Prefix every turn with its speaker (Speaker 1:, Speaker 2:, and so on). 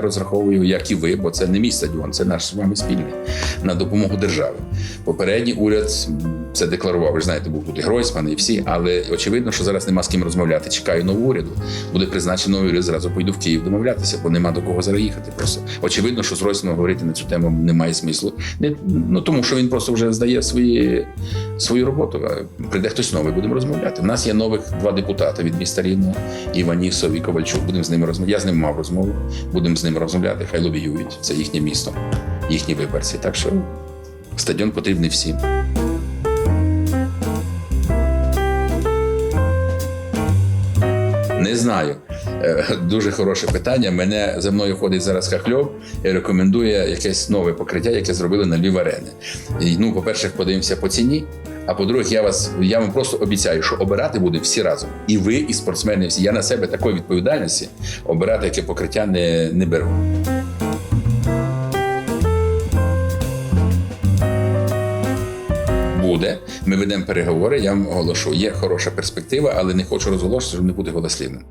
Speaker 1: Розраховую, як і ви, бо це не мій стадіон, це наш з вами спільний на допомогу держави. Попередній уряд це декларував. Ви ж знаєте, був тут і Гройсман, і всі, але очевидно, що зараз нема з ким розмовляти. Чекаю нового уряду. Буде призначено уряд, зразу поїду в Київ домовлятися, бо нема до кого зараз їхати. Просто очевидно, що з Гройсманом говорити на цю тему немає смислу. Не ну тому, що він просто вже здає свої свою роботу. Прийде хтось новий, будемо розмовляти. У нас є нових два депутати від міста Рівного, Іванісов і Ковальчук. Будемо з ними розмовляти. Я з ними мав розмову. Будемо з ними розмовляти. Хай лобіюють. Це їхнє місто, їхні виборці. Так що стадіон потрібний всім. Не знаю. Е, Дуже хороше питання. Мене за мною ходить зараз Хахльов і рекомендує якесь нове покриття, яке зробили на Львів арени. І, ну, по-перше, подивимося по ціні. А по-друге, я вас я вам просто обіцяю, що обирати буде всі разом. І ви, і спортсмени всі. Я на себе такої відповідальності обирати яке покриття не, не беру. Буде. Ми ведемо переговори. Я вам оголошу. Є хороша перспектива, але не хочу розголошувати, щоб не бути голослівним.